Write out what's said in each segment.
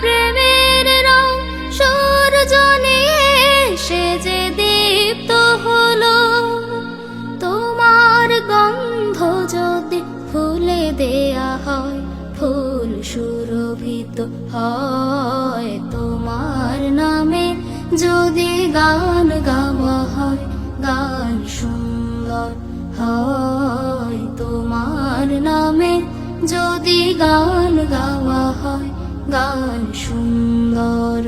প্রেমের রং সূর্য সে যে দীপ্ত হলো, তোমার গন্ধ যদি ফুলে দেয়া হয়, ফুল সুরভিত হয়। তোমার নামে যদি গান গাওয়া হয়, গান সুন্দর হয়। তোমার নামে যদি গান গাওয়া হয় গান সুন্দর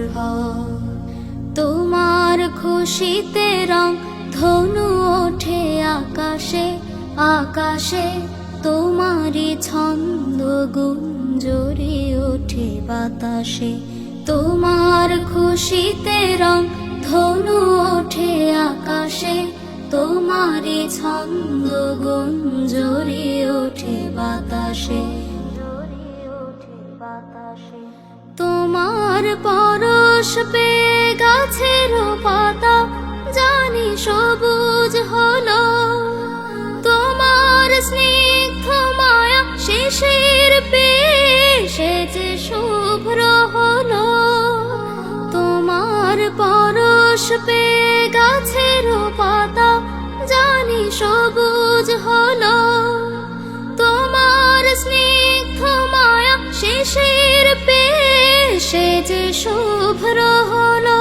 তোমার খুশিতে রং ধনু ওঠে আকাশে আকাশে তোমারই ছন্দ গুঞ্জরি ওঠে বাতাসে। তোমার খুশিতে রং ধনু ওঠে আকাশে, তোমারই ছন্দ গুঞ্জরি ওঠে বাতাসে। তোমার পরশ পেয়ে গাছের পাতা, জানি সবুজ হলো। তোমার স্নিগ্ধ মায়া শিশির পেয়ে সে যে শুভ্র হলো। তোমার পরশ পেয়ে গাছের পাতা, জানি সবুজ হলো। পেয়ে সে যে শুভ্র হলো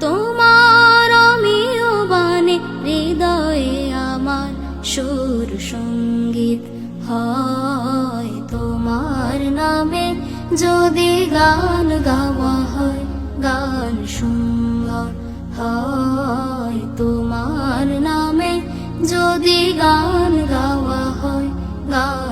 তোমার অমিয় বাণী হৃদয়ে আমার সুর সংগীত হয়। তোমার নামে যদি গান গাওয়া হয়, গান সুন্দর হয়। তোমার নামে যদি গান গাওয়া হয়, গান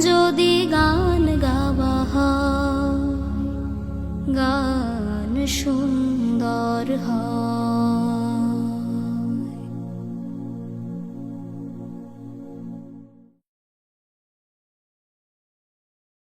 যদি গান গাওয়া গান সুন্দর হয়।